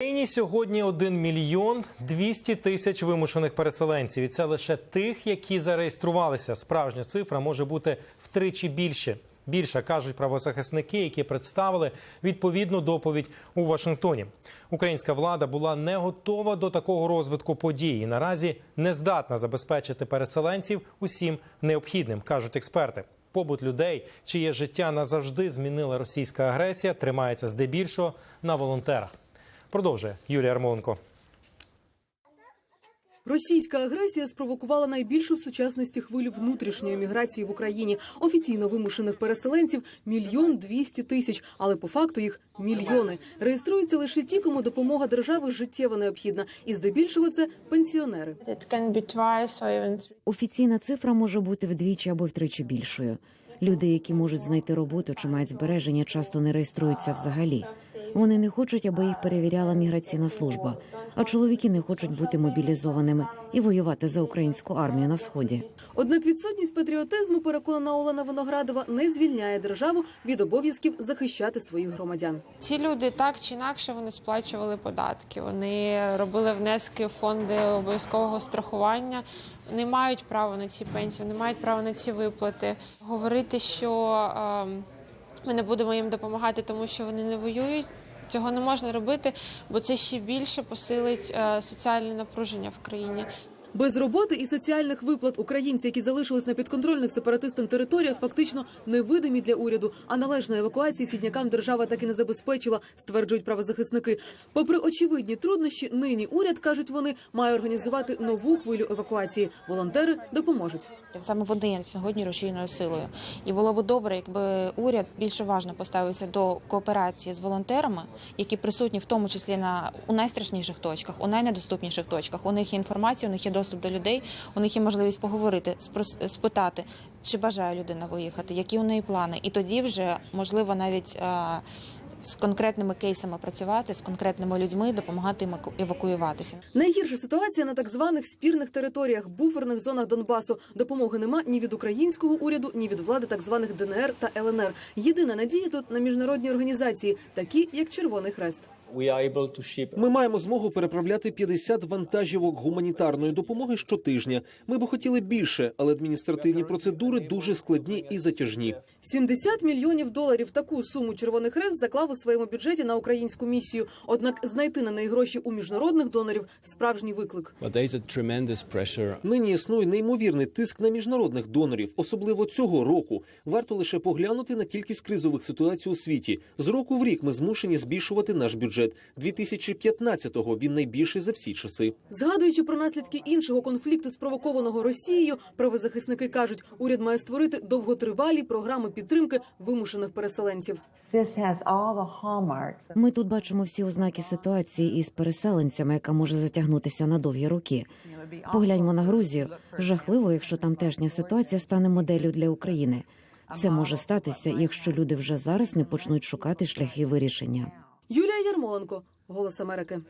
Україні сьогодні 1 мільйон 200 тисяч вимушених переселенців. І це лише тих, які зареєструвалися. Справжня цифра може бути втричі більше. Більше кажуть правозахисники, які представили відповідну доповідь у Вашингтоні. Українська влада була не готова до такого розвитку подій і наразі не здатна забезпечити переселенців усім необхідним, кажуть експерти. Побут людей, чиє життя назавжди змінила російська агресія, тримається здебільшого на волонтерах. Продовжує Юлія Армоленко. Російська агресія спровокувала найбільшу в сучасності хвилю внутрішньої міграції в Україні. Офіційно вимушених переселенців мільйон двісті тисяч, але по факту їх мільйони. Реєструються лише ті, кому допомога держави життєво необхідна, і здебільшого це пенсіонери. Офіційна цифра може бути вдвічі або втричі більшою. Люди, які можуть знайти роботу чи мають збереження, часто не реєструються взагалі. Вони не хочуть, аби їх перевіряла міграційна служба. А чоловіки не хочуть бути мобілізованими і воювати за українську армію на сході. Однак відсутність патріотизму, переконана Олена Виноградова, не звільняє державу від обов'язків захищати своїх громадян. Ці люди так чи інакше вони сплачували податки. Вони робили внески в фонди обов'язкового страхування. Вони мають право на ці пенсії, вони мають право на ці виплати. Говорити, що ем, ми не будемо їм допомагати, тому що вони не воюють. Цього не можна робити, бо це ще більше посилить е, соціальне напруження в країні. Без роботи і соціальних виплат українці, які залишились на підконтрольних сепаратистам територіях, фактично невидимі для уряду. А належної евакуації східнякам держава так і не забезпечила, стверджують правозахисники. Попри очевидні труднощі, нині уряд кажуть вони має організувати нову хвилю евакуації. Волонтери допоможуть. Саме вони сьогодні рушійною силою, і було б добре, якби уряд більш уважно поставився до кооперації з волонтерами, які присутні в тому числі на у найстрашніших точках, у найнедоступніших точках. У них є інформація, у них є доступ до людей, у них є можливість поговорити, спитати, чи бажає людина виїхати, які у неї плани, і тоді вже можливо навіть. З конкретними кейсами працювати з конкретними людьми, допомагати їм евакуюватися. Найгірша ситуація на так званих спірних територіях, буферних зонах Донбасу. Допомоги нема ні від українського уряду, ні від влади так званих ДНР та ЛНР. Єдина надія тут на міжнародні організації, такі як Червоний Хрест. We are able to ship Ми маємо змогу переправляти 50 вантажівок гуманітарної допомоги щотижня. Ми б хотіли більше, але адміністративні процедури дуже складні і затяжні. 70 мільйонів доларів таку суму Червоний Хрест заклав у своєму бюджеті на українську місію. Однак знайти на неї гроші у міжнародних донорів справжній виклик. but there is a tremendous pressure Нині існує неймовірний тиск на міжнародних донорів, особливо цього року. Варто лише поглянути на кількість кризових ситуацій у світі. З року в рік ми змушені збільшувати наш бюджет. 2015-го він найбільший за всі часи. Згадуючи про наслідки іншого конфлікту, спровокованого Росією, правозахисники кажуть, уряд має створити довготривалі програми підтримки вимушених переселенців. Ми тут бачимо всі ознаки ситуації із переселенцями, яка може затягнутися на довгі роки. Погляньмо на Грузію. Жахливо, якщо тамтешня ситуація стане моделлю для України. Це може статися, якщо люди вже зараз не почнуть шукати шляхи вирішення. Ярмоленко, Голос Америки.